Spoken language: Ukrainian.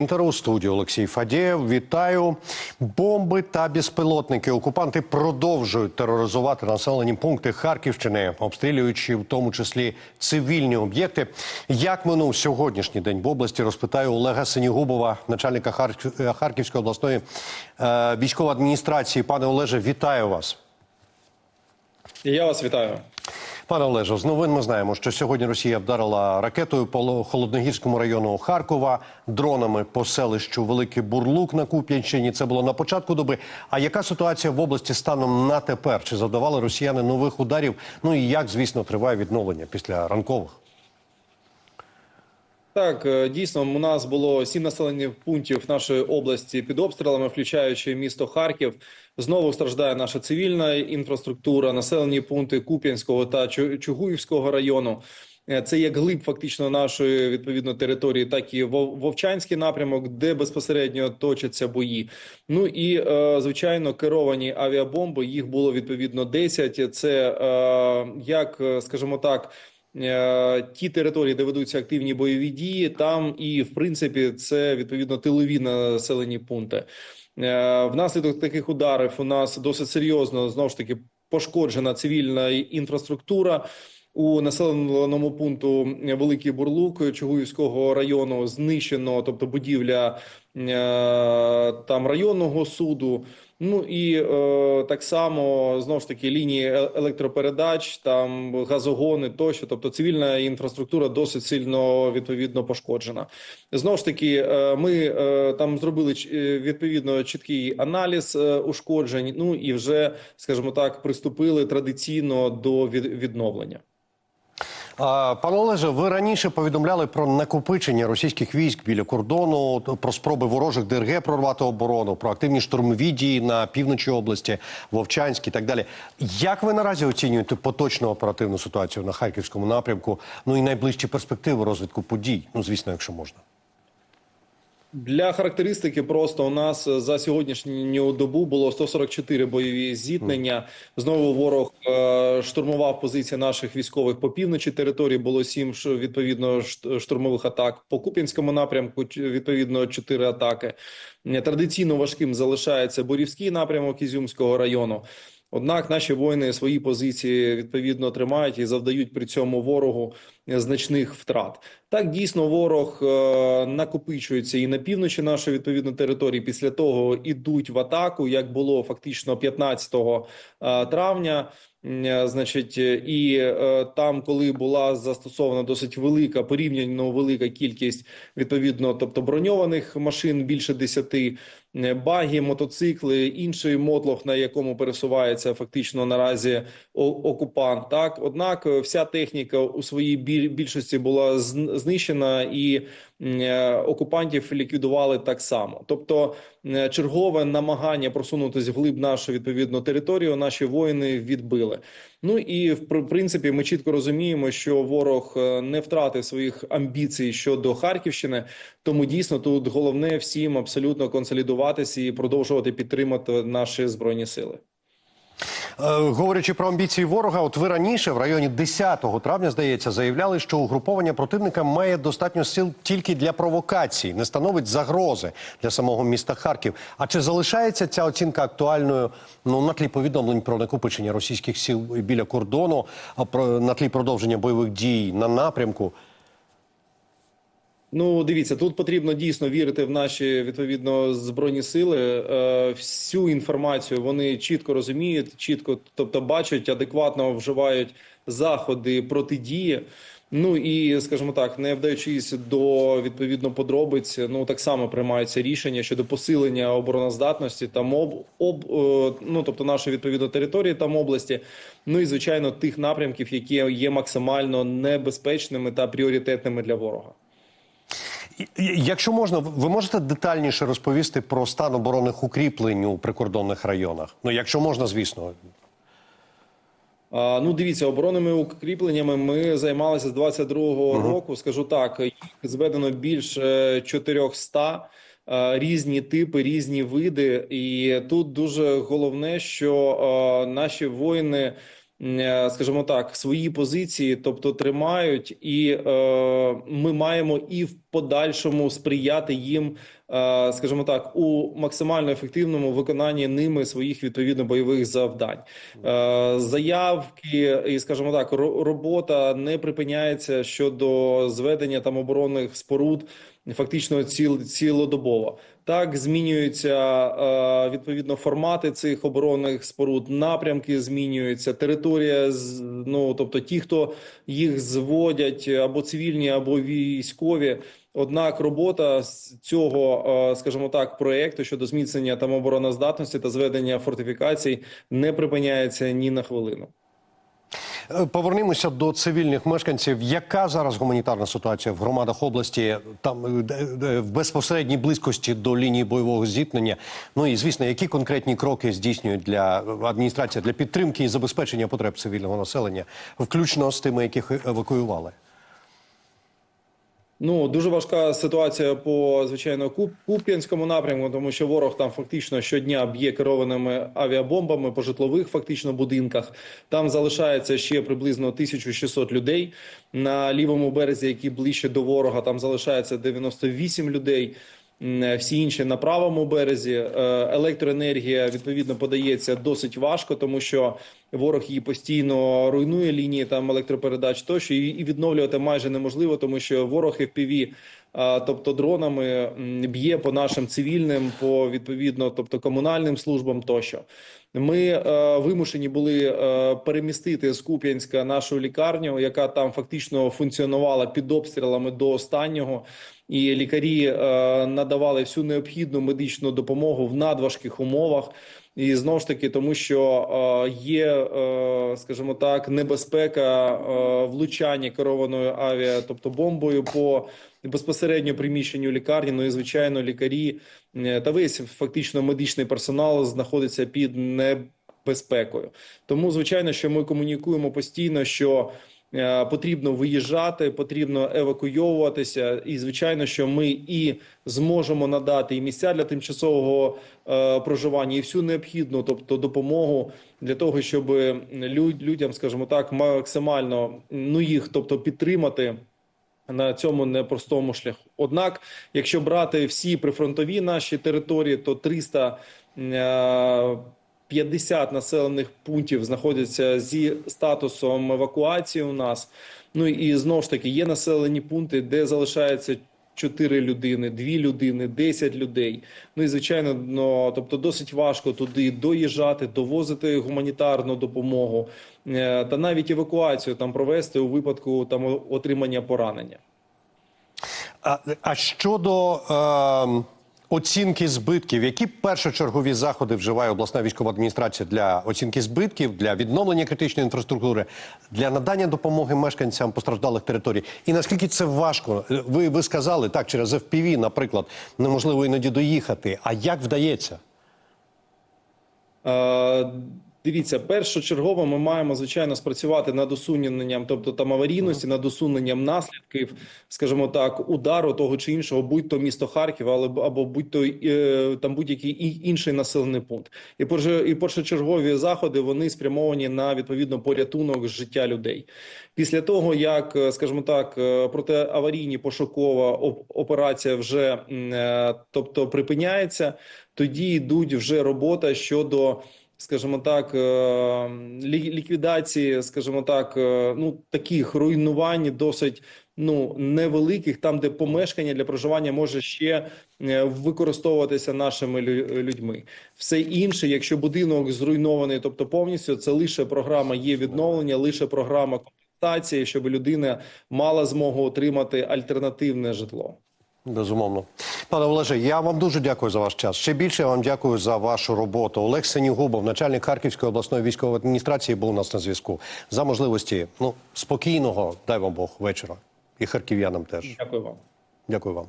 Інтеру студію Олексій Фадєєв. Вітаю. Бомби та безпілотники. Окупанти продовжують тероризувати населені пункти Харківщини, обстрілюючи в тому числі цивільні об'єкти. Як минув сьогоднішній день в області, розпитаю Олега Синігубова, начальника Харківської обласної е, військової адміністрації. Пане Олеже, вітаю вас. Я вас вітаю. Пане Олеже, з новин ми знаємо, що сьогодні Росія вдарила ракетою по Холодногірському району Харкова, дронами по селищу Великий Бурлук на Куп'янщині. Це було на початку доби. А яка ситуація в області станом на тепер? Чи завдавали росіяни нових ударів? Ну і як, звісно, триває відновлення після ранкових? Так, е, дійсно, у нас було сім населених пунктів нашої області під обстрілами, включаючи місто Харків. Знову страждає наша цивільна інфраструктура, населені пункти Куп'янського та Чу- Чугуївського району. Е, Це як глиб фактично нашої відповідно території, так і Вовчанський напрямок, де безпосередньо точаться бої. Ну і е, звичайно керовані авіабомби. Їх було відповідно 10. Це як скажімо так. Е, Ті території, де ведуться активні бойові дії, там і в принципі це відповідно тилові населені пункти. Е, Внаслідок таких ударів у нас досить серйозно знову ж таки пошкоджена цивільна інфраструктура. У населеному пункту Великий Бурлук Чугуївського району знищено, тобто будівля е, там районного суду. Ну і е, так само знову ж таки лінії е- електропередач, там газогони тощо. Тобто цивільна інфраструктура досить сильно відповідно пошкоджена. Знову ж таки, е, ми е, там зробили е, відповідно чіткий аналіз е, ушкоджень. Ну і вже, скажімо так, приступили традиційно до від- відновлення. Пане Олеже, ви раніше повідомляли про накопичення російських військ біля кордону, про спроби ворожих ДРГ прорвати оборону, про активні штурмові дії на півночі області, Вовчанській і так далі. Як ви наразі оцінюєте поточну оперативну ситуацію на харківському напрямку? Ну і найближчі перспективи розвитку подій? Ну, звісно, якщо можна. Для характеристики просто у нас за сьогоднішню добу було 144 бойові зіткнення. Знову ворог е, штурмував позиції наших військових по півночі території. Було сім відповідно штурмових атак. По Куп'янському напрямку відповідно чотири атаки. Е, Традиційно важким залишається Борівський напрямок Ізюмського району. Однак наші воїни свої позиції відповідно тримають і завдають при цьому ворогу е, значних втрат. Так дійсно ворог е, накопичується і на півночі нашої відповідно території. Після того ідуть в атаку, як було фактично 15 е, травня. Е, Значить, і е, там, коли була застосована досить велика порівняно велика кількість відповідно, тобто броньованих машин більше 10, е, баги, мотоцикли, інший мотлох, на якому пересувається фактично наразі окупант. Так, однак, вся техніка у своїй біль- більшості була знищена, і е, окупантів ліквідували так само. Тобто, е, чергове намагання просунутися вглиб нашої відповідно територію, наші воїни відбили. Ну і в пр- принципі, ми чітко розуміємо, що ворог е, не втратив своїх амбіцій щодо Харківщини. Тому дійсно тут головне всім абсолютно консолідуватися і продовжувати підтримати наші збройні сили. Е, говорячи про амбіції ворога, от ви раніше, в районі 10 травня, здається, заявляли, що угруповання противника має достатньо сил тільки для провокації, не становить загрози для самого міста Харків. А чи залишається ця оцінка актуальною ну на тлі повідомлень про накопичення російських сил біля кордону, на тлі продовження бойових дій на напрямку? Ну, дивіться, тут потрібно дійсно вірити в наші відповідно збройні сили. Е, всю інформацію вони чітко розуміють, чітко, тобто бачать, адекватно вживають заходи протидії. Ну і скажімо так, не вдаючись до відповідно подробиць, ну так само приймаються рішення щодо посилення обороноздатності там об, об е, ну тобто нашої відповідно території там області. Ну і звичайно тих напрямків, які є максимально небезпечними та пріоритетними для ворога. Якщо можна, ви можете детальніше розповісти про стан оборонних укріплень у прикордонних районах? Ну, якщо можна, звісно. Ну, дивіться, оборонними укріпленнями ми займалися з 22-го року. Скажу так, їх зведено більше 400, е, різні типи, різні види. І тут дуже головне, що наші воїни скажімо так, свої позиції, тобто тримають, і е, ми маємо і в подальшому сприяти їм, е, скажімо так, у максимально ефективному виконанні ними своїх відповідно бойових завдань. Е, заявки і, скажімо так, робота не припиняється щодо зведення там оборонних споруд. Фактично ціл, цілодобово так змінюються е, відповідно формати цих оборонних споруд, напрямки змінюються, територія ну тобто ті, хто їх зводять або цивільні, або військові. Однак робота з цього, е, скажімо так, проекту щодо зміцнення там обороноздатності та зведення фортифікацій не припиняється ні на хвилину. Е, Повернімося до цивільних мешканців. Яка зараз гуманітарна ситуація в громадах області, там е, в безпосередній близькості до лінії бойового зіткнення? Ну і звісно, які конкретні кроки здійснюють для адміністрації для підтримки і забезпечення потреб цивільного населення, включно з тими, яких евакуювали? Ну дуже важка ситуація по звичайно Куп- Куп'янському напрямку, тому що ворог там фактично щодня б'є керованими авіабомбами по житлових фактично будинках. Там залишається ще приблизно 1600 людей на лівому березі, які ближче до ворога. Там залишається 98 людей. М, Всі інші на правому березі. Е, електроенергія відповідно подається досить важко, тому що ворог її постійно руйнує лінії там електропередач тощо і відновлювати майже неможливо, тому що ворог FPV, тобто дронами б'є по нашим цивільним, по відповідно, тобто комунальним службам тощо. Ми е, вимушені були е, перемістити з Куп'янська нашу лікарню, яка там фактично функціонувала під обстрілами до останнього. І лікарі е, надавали всю необхідну медичну допомогу в надважких умовах. І знову ж таки, тому що е, є, е, скажімо так, небезпека е, влучання керованою авіа, тобто бомбою по безпосередньо приміщенню лікарні. Ну і звичайно, лікарі е, та весь фактично медичний персонал знаходиться під небезпекою. Тому, звичайно, що ми комунікуємо постійно, що е, потрібно виїжджати, потрібно евакуйовуватися, і звичайно, що ми і зможемо надати і місця для тимчасового е, проживання, і всю необхідну, тобто допомогу для того, щоб люд, людям, скажімо так, максимально ну їх, тобто підтримати. На цьому непростому шляху. Однак, якщо брати всі прифронтові наші території, то 300 е, 50 населених пунктів знаходяться зі статусом евакуації у нас. Ну і знову ж таки є населені пункти, де залишається 4 людини, 2 людини, 10 людей. Ну і звичайно, ну, тобто досить важко туди доїжджати, довозити гуманітарну допомогу е, та навіть евакуацію там провести у випадку там отримання поранення. А, а щодо е, оцінки збитків, які першочергові заходи вживає обласна військова адміністрація для оцінки збитків, для відновлення критичної інфраструктури, для надання допомоги мешканцям постраждалих територій? І наскільки це важко? Ви, ви сказали так, через FPV, наприклад, неможливо іноді доїхати. А як вдається? Дивіться, першочергово ми маємо звичайно спрацювати над усуненням, тобто там аварійності, над усуненням наслідків, скажімо так, удару того чи іншого, будь то місто Харків, але або будь то е, там будь-який інший населений пункт. І і першочергові заходи вони спрямовані на відповідно порятунок життя людей. Після того як, е, скажімо так, е, протиаварійні пошукова операція вже тобто припиняється, тоді йдуть вже робота щодо скажімо так, е, лі- ліквідації, скажімо так, е, ну таких руйнувань досить ну невеликих, там де помешкання для проживання може ще е, використовуватися нашими лю- людьми. Все інше, якщо будинок зруйнований, тобто повністю, це лише програма є відновлення, лише програма компенсації, щоб людина мала змогу отримати альтернативне житло. Безумовно, пане Олеже, я вам дуже дякую за ваш час. Ще більше я вам дякую за вашу роботу. Олег Сенігубов, начальник Харківської обласної військової адміністрації, був у нас на зв'язку за можливості ну спокійного, дай вам Бог вечора, і харків'янам теж. Дякую вам. Дякую вам.